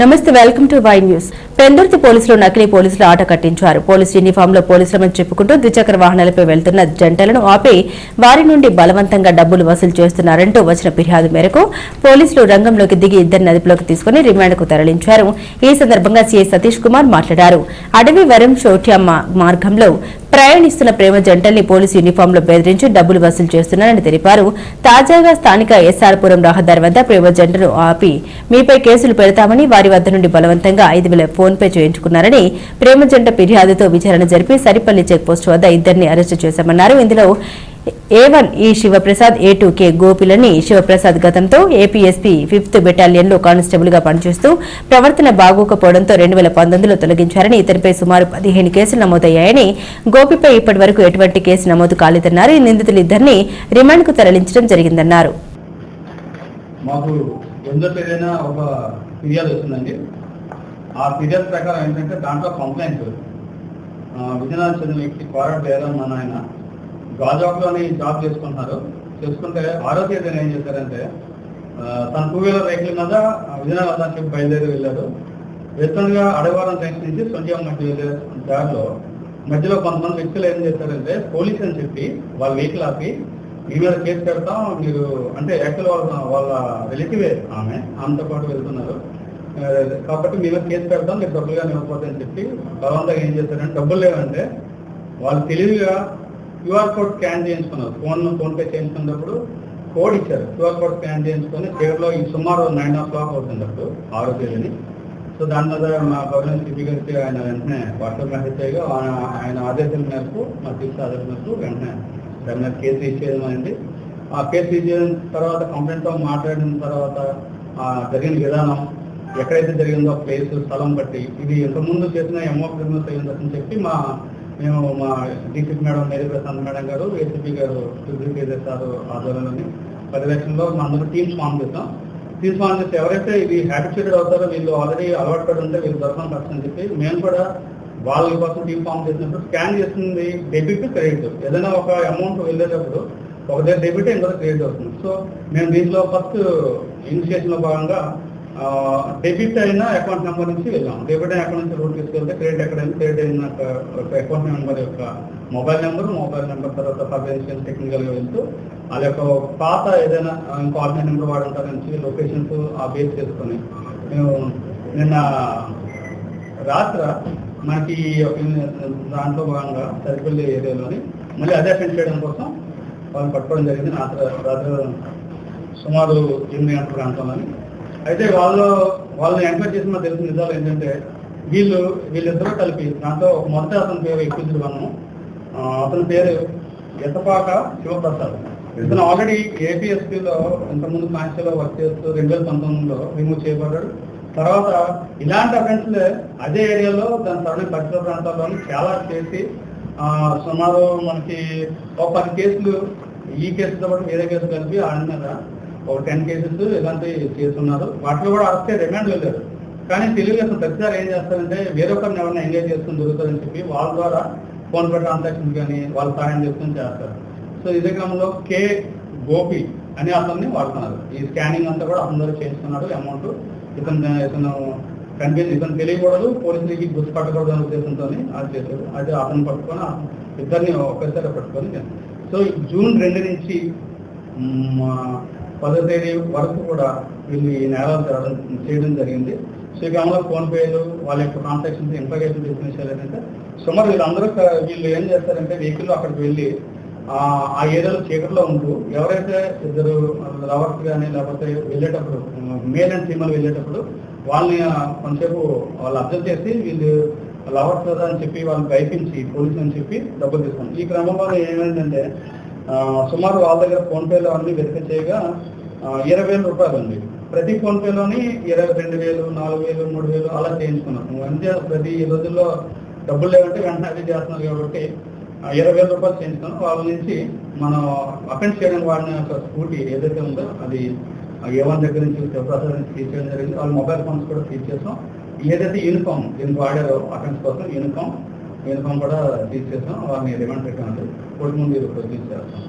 నమస్తే welcome to Y news. Pendurthi పోలీసులు నకిలీ పోలీసులు ఆట కట్టించారు. పోలీసు యూనిఫామ్లో పోలీసులమని చెప్పుకుంటూ ద్విచక్ర వాహనాలపై వెళ్తున్న జంటలను ఆపి వారి నుండి బలవంతంగా డబ్బులు వసూలు చేస్తున్నారంటూ వచ్చిన ఫిర్యాదు మేరకు పోలీసులు రంగంలోకి దిగి ఇద్దరిని అదుపులోకి తీసుకుని రిమాండ్కు తరలించారు. ఈ సందర్భంగా సీఐ సతీష్ కుమార్ మాట్లాడారు. అడవి వరం చోట్యా మార్గంలో ప్రయాణిస్తున్న ప్రేమ జంటల్ని పోలీసు యూనిఫామ్లో బెదిరించి డబ్బులు వసూలు చేస్తున్నారని తెలిపారు. తాజాగా స్థానిక ఎస్ఆర్పురం రహదారి వద్ద ప్రేమ జంటను ఆపి మీపై కేసులు పెడతామని వారి వద్ద నుండి బలవంతంగా ఐదు వేల ఫోన్ పే చేయించుకున్నారని ప్రేమ జంట ఫిర్యాదుతో విచారణ జరిపి సరిపల్లి చెక్ పోస్ట్ వద్ద ఇద్దరిని అరెస్టు చేశామన్నారు. ఇందులో A one E Sivaprasad A two K గోపిలని Sivaprasad గతంతో ఏపీఎస్పీ ఫిఫ్త్ బెటాలియన్లో కానిస్టేబుల్గా పనిచేస్తూ ప్రవర్తన బాగోకపోవడంతో రెండు వేల పంతొమ్మిదిలో తొలగించారని ఇతనిపై సుమారు పదిహేను కేసులు నమోదయ్యాయని గోపిపై ఇప్పటి వరకు ఎటువంటి కేసు నమోదు కాలేదన్నారు. ఈ నిందితులు ఇద్దరిని రిమాండ్కు తరలించడం జరిగిందన్నారు ఆ ఫిర్యాదు ప్రకారం ఏంటంటే దాంట్లో కంప్లైంట్ విజయనగరం చెందిన వ్యక్తి కోరట్ లేదని మన ఆయన గాజాబ్లోని జాబ్ చేసుకుంటున్నారు. చేసుకుంటే ఆరో తేదీన ఏం చేశారంటే తన టూ వీలర్ వెహికల్ మీద విజయనగరం దానికి బయలుదేరి వెళ్ళారు వెళ్తుండగా అడవారం జంక్షన్ నుంచి సొంతం మధ్య దారిలో మధ్యలో కొంతమంది వ్యక్తులు ఏం చేశారంటే పోలీస్ అని చెప్పి వాళ్ళ వెహికల్ ఆపి మీ మీద కేసు పెడతాం మీరు అంటే యాక్చువల్ వాళ్ళ వాళ్ళ రిలేటివే ఆమె ఆమెతో పాటు వెళ్తున్నారు. కాబట్టి మీ మీద కేసు పెడతాం మీరు డబ్బులుగా ఇవ్వకపోతే అని చెప్పి బలవంతంగా ఏం చేశారంటే డబ్బులు లేవంటే వాళ్ళు తెలివిగా క్యూఆర్ కోడ్ స్కాన్ చేయించుకున్నారు. ఫోన్ ఫోన్పే చేయించుకున్నప్పుడు కోడ్ ఇచ్చారు. క్యూఆర్ కోడ్ స్కాన్ చేయించుకొని చీరలో ఈ సుమారు నైన్ ఓ క్లాక్ అవుతుంది అప్పుడు ఆరో తేదీని సో దాని మీద మా గవర్నర్ సిపి గారికి ఆయన వెంటనే వాట్సాప్ మెసేజ్ చేయగా ఆయన- ఆయన ఆదేశాల మేరకు మా తీసి ఆదేశాల మేరకు వెంటనే దాని మీద కేసు ఇచ్చేయమండి ఆ కేసు ఇచ్చేసిన తర్వాత కంప్లైంట్తో మాట్లాడిన తర్వాత జరిగిన విధానం ఎక్కడైతే జరిగిందో ప్లేస్ స్థలం బట్టి ఇది ఇంతకుముందు చేసిన ఎంఓ బిజినెస్ అయ్యిందని చెప్పి మా మేము మా DCP madam Mary Prashant madam గారు ఏసీపీ గారు సుధీర్ సార్ ఆధ్వర్యంలోని పర్యవేక్షణలో మా అందరూ టీమ్స్ ఫామ్ చేస్తాం టీమ్స్ ఫామ్ చేస్తే ఎవరైతే ఇది హ్యాబిచుయేటెడ్ అవుతారో వీళ్ళు ఆల్రెడీ అలవాటు పడి ఉంటే వీళ్ళు దొరకడం కష్టం చెప్పి మేము కూడా వాళ్ళ కోసం టీమ్ ఫామ్ చేసినప్పుడు స్కాన్ చేస్తుంది డెబిట్ క్రెడిట్ ఏదైనా ఒక అమౌంట్ వెళ్ళేటప్పుడు ఒక దగ్గర డెబిట్ ఇంకొక క్రెడిట్ అవుతుంది. సో మేము దీంట్లో ఫస్ట్ ఇనిషియేషన్లో భాగంగా డెబిట్ అయిన అకౌంట్ నెంబర్ నుంచి వెళ్ళాం. డెబిట్ అయిన అకౌంట్ నుంచి రూట్ తీసుకెళ్తే క్రెడిట్ ఎక్కడైనా క్రెడిట్ అయిన ఒక అకౌంట్ నెంబర్ యొక్క మొబైల్ నెంబర్ మొబైల్ నెంబర్ తర్వాత ఫైనాన్షియల్ టెక్నికల్గా వెళ్తూ వాళ్ళ యొక్క పాత ఏదైనా ఇంకో ఆన్లైన్ నెంబర్ వాడుంటారు నుంచి లొకేషన్స్ ఆ బేస్ చేసుకొని మేము నిన్న రాత్ర మనకి దాంట్లో భాగంగా సరిపల్లి ఏరియాలోని మళ్ళీ అదే అటెండ్ చేయడం కోసం వాళ్ళని పట్టుకోవడం జరిగింది. రాత్రి రాత్రి సుమారు ఎనిమిది గంటల ప్రాంతంలోని అయితే వాళ్ళు వాళ్ళని ఎంక్వైరీ చేసిన తెలిసిన నిజాలు ఏంటంటే వీళ్ళు వీళ్ళిద్దరూ కలిపి దాంతో మొదట అతని పేరు ఎక్కువ అతని పేరు ఎత్తపాక శివప్రసాద్. ఇతను ఆల్రెడీ ఏపీఎస్పీలో ఇంతకుముందు కాన్స్టేలో వర్క్ చేస్తూ రెండు వేల పంతొమ్మిదిలో రిమూవ్ చేయబడ్డాడు. తర్వాత ఇలాంటి అఫెన్స్లే అదే ఏరియాలో దాని సరౌండింగ్ పరిసర ప్రాంతాల్లోని చాలా చేసి సుమారు మనకి ఒక పది కేసులు ఈ కేసుతో పాటు వేరే కేసు కలిపి ఆయన మీద ఒక టెన్ కేసెస్ ఇలాంటి చేస్తున్నారు వాటిలో కూడా అరెస్ట్ రిమాండ్ వెళ్ళారు కానీ తెలుగుదేశం అసలు ప్రతిసారి ఏం చేస్తారంటే వేరొకరిని ఎవరైనా ఎంగేజ్ చేసుకుని దొరుకుతారని చెప్పి వాళ్ళ ద్వారా ఫోన్ పే ట్రాన్సాక్షన్ కానీ వాళ్ళు సహాయం చేసుకుని చేస్తారు. సో ఇదే క్రమంలో కే గోపి అనే అతన్ని వాడుతున్నారు. ఈ స్కానింగ్ అంతా కూడా అందరూ చేస్తున్నాడు అమౌంట్ ఇతను ఇతను కన్ఫ్యూజ్ ఇతను తెలియకూడదు. పోలీసులకి గుర్తుపట్టకూడదు అనే ఉద్దేశంతో అది చేశారు. అది అతను పట్టుకొని ఇద్దరిని ఒక్కసారి పట్టుకొని సో జూన్ రెండు నుంచి పదో తేదీ వరకు కూడా వీళ్ళు ఈ నేరాలు జరగడం చేయడం జరిగింది. సో ఈ వాళ్ళ యొక్క ట్రాన్సాక్షన్స్ ఇన్ఫర్మేషన్ చేసిన ఏంటంటే సుమారు వీళ్ళందరూ వీళ్ళు ఏం చేస్తారంటే వెహికల్ అక్కడికి వెళ్ళి ఆ ఏరియాలో చీకటిలో ఉంటూ ఎవరైతే ఇద్దరు లవర్స్ కానీ లేకపోతే వెళ్ళేటప్పుడు మేల్ అండ్ ఫీమేల్ వెళ్ళేటప్పుడు వాళ్ళని కొంతసేపు వాళ్ళు అబ్జర్వ్ చేసి వీళ్ళు లవర్స్ కదా అని చెప్పి వాళ్ళని భయపించి పోలీసు అని చెప్పి డబ్బులు తీసుకున్నాం ఈ క్రమంలో ఏమైందంటే సుమారు వాళ్ళ దగ్గర ఫోన్పేలో అన్ని వెరిఫై చేయగా ఇరవై వేల రూపాయలు ఉంది. ప్రతి ఫోన్పేలోని ఇరవై రెండు వేలు నాలుగు వేలు మూడు వేలు అలా చేయించుకున్నాం. అంతే ప్రతి ఈ రోజుల్లో డబ్బులు లేవంటే వెంటనే అది చేస్తున్నారు కాబట్టి ఇరవై వేల రూపాయలు చేయించుకున్నాం. వాళ్ళ నుంచి మనం అఫెన్స్ చేయడానికి వాడిన ఒక స్కూటీ ఏదైతే ఉందో అది ఏ దగ్గర నుంచి శివప్రసాద్ నుంచి తీసేయడం జరిగింది. వాళ్ళ మొబైల్ ఫోన్స్ కూడా తీసేసాం. ఏదైతే యూనిఫామ్ దీనికి వాడారో అఫెన్స్ కోసం యూనిఫామ్ యూనిఫామ్ కూడా తీసేసాం వాళ్ళని రిమాండ్ పెట్టామండి కోర్టు ముందు ప్రొడ్యూస్ చేస్తాం